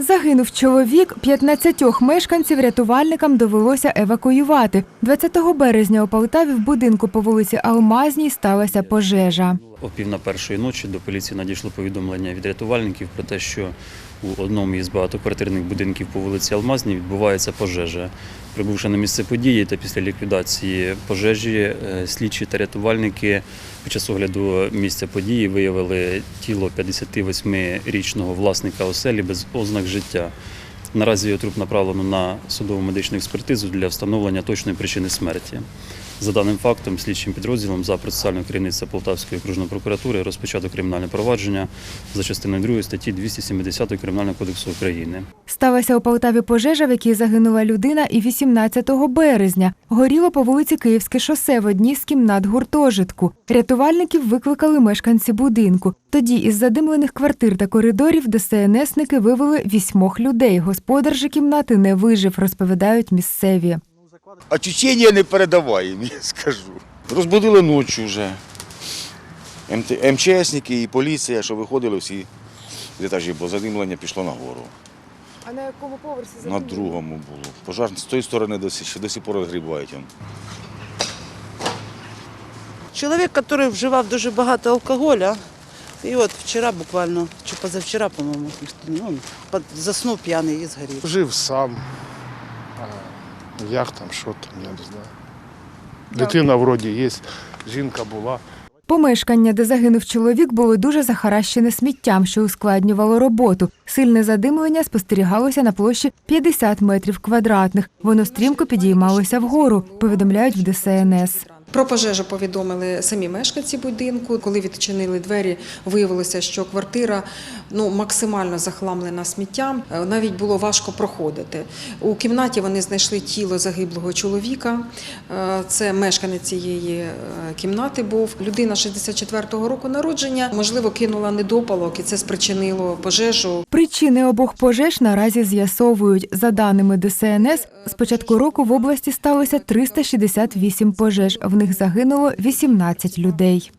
Загинув чоловік, 15 мешканців рятувальникам довелося евакуювати. 20 березня у Полтаві в будинку по вулиці Алмазній сталася пожежа. О пів на першої ночі до поліції надійшло повідомлення від рятувальників про те, що у одному із багатоквартирних будинків по вулиці Алмазній відбувається пожежа. Прибувши на місце події та після ліквідації пожежі, е, слідчі та рятувальники під час огляду місця події виявили тіло 58-річного власника оселі без ознак життя. Наразі його труп направлено на судово медичну експертизу для встановлення точної причини смерті. За даним фактом, слідчим підрозділом за процесуального керівництва Полтавської окружної прокуратури розпочато кримінальне провадження за частиною 2 статті 270 Кримінального кодексу України. Сталася у Полтаві пожежа, в якій загинула людина, і 18 березня. Горіло по вулиці Київське шосе в одній з кімнат гуртожитку. Рятувальників викликали мешканці будинку. Тоді із задимлених квартир та коридорів ДСНСники вивели вісьмох людей. Господар же кімнати не вижив, розповідають місцеві. Очищення не передаваємо, я скажу. Розбудили ночі вже. МТ, МЧСники і поліція, що виходили всі з етажів, бо задимлення пішло нагору. А на якому поверсі На другому було. Пожар з тої сторони до сих, до сих пор розгрібають. Чоловік, який вживав дуже багато алкоголя, і от вчора буквально, чи позавчора, по-моєму, ну, заснув п'яний і згорів. Жив сам. Як там, що там, я не знаю. Дитина вроді є, жінка була. Помешкання, де загинув чоловік, було дуже захаращене сміттям, що ускладнювало роботу. Сильне задимлення спостерігалося на площі 50 метрів квадратних. Воно стрімко підіймалося вгору, повідомляють в ДСНС. Про пожежу повідомили самі мешканці будинку. Коли відчинили двері, виявилося, що квартира ну максимально захламлена сміттям. Е, Навіть було важко проходити. У кімнаті вони знайшли тіло загиблого чоловіка. Е, Це мешканець цієї е, кімнати був. Людина 64-го року народження. Можливо, кинула недопалок, і це спричинило пожежу. Причини обох пожеж наразі з'ясовують. За даними ДСНС, з початку року в області сталося 368 пожеж. Них загинуло 18 людей.